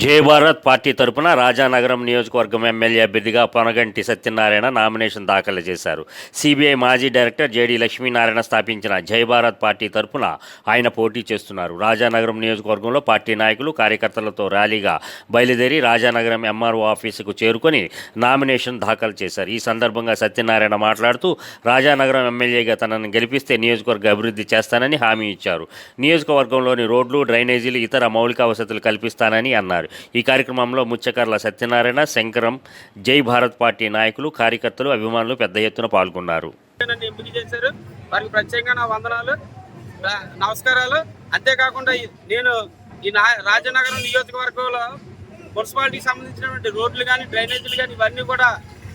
జై భారత్ పార్టీ తరపున రాజానగరం నియోజకవర్గం ఎమ్మెల్యే అభ్యర్థిగా పొనగంటి సత్యనారాయణ నామినేషన్ దాఖలు చేశారు. సిబిఐ మాజీ డైరెక్టర్ జేడి లక్ష్మీనారాయణ స్థాపించిన జై భారత్ పార్టీ తరపున ఆయన పోటీ చేస్తున్నారు. రాజానగరం నియోజకవర్గంలో పార్టీ నాయకులు కార్యకర్తలతో ర్యాలీగా బయలుదేరి రాజానగరం ఎంఆర్ఓ ఆఫీసుకు చేరుకొని నామినేషన్ దాఖలు చేశారు. ఈ సందర్భంగా సత్యనారాయణ మాట్లాడుతూ రాజానగరం ఎమ్మెల్యేగా తనను గెలిపిస్తే నియోజకవర్గ అభివృద్ధి చేస్తానని హామీ ఇచ్చారు. నియోజకవర్గంలోని రోడ్లు డ్రైనేజీలు ఇతర మౌలిక వసతులు కల్పిస్తానని అన్నారు. ఈ కార్యక్రమంలో ముచ్చకర్ల సత్యనారాయణ శంకరం జై భారత్ పార్టీ నాయకులు కార్యకర్తలు అభిమానులు పెద్ద ఎత్తున పాల్గొన్నారు. నన్ను ఎంపిక చేశారు? వారికి ప్రత్యేకంగా నా వందనాలు నమస్కారాలు. అంతేకాకుండా నేను ఈ నా రాజనగరం నియోజకవర్గంలో మున్సిపాలిటీకి సంబంధించినటువంటి రోడ్లు కానీ డ్రైనేజీలు కానీ ఇవన్నీ కూడా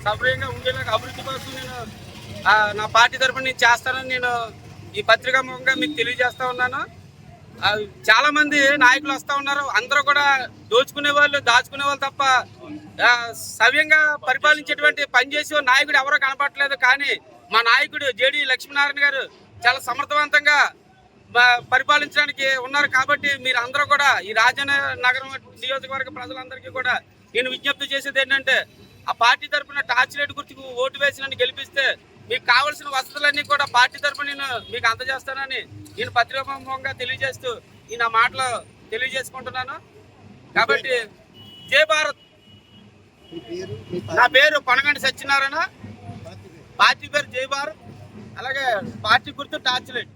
సౌకర్యంగా ఉండేలాగా అభివృద్ధి కోసం నేను నా పార్టీ తరఫున నేను చేస్తానని నేను ఈ పత్రికా ముఖంగా మీకు తెలియజేస్తా ఉన్నాను. చాలా మంది నాయకులు వస్తూ ఉన్నారు. అందరూ కూడా దోచుకునే వాళ్ళు దాచుకునే వాళ్ళు తప్ప సవ్యంగా పరిపాలించేటువంటి పనిచేసే నాయకుడు ఎవరో కనపడట్లేదు. కానీ మా నాయకుడు జేడి లక్ష్మీనారాయణ గారు చాలా సమర్థవంతంగా పరిపాలించడానికి ఉన్నారు కాబట్టి మీరు అందరూ కూడా ఈ రాజనగరం నియోజకవర్గ ప్రజలందరికీ కూడా నేను విజ్ఞప్తి చేసేది ఏంటంటే ఆ పార్టీ తరఫున టార్చ్ లైట్ గుర్తుకు ఓటు వేసి నన్ను గెలిపిస్తే మీకు కావలసిన వసతులన్నీ కూడా పార్టీ తరఫున నేను మీకు అందజేస్తానని నేను పత్రికాముఖంగా తెలియజేస్తూ ఈ నా మాటలు తెలియజేసుకుంటున్నాను. కాబట్టి జై భారత్. నా పేరు కొనగండి సత్యనారాయణ. పార్టీ పేరు జై భారత్. అలాగే పార్టీ గుర్తు టార్చ్ లైట్.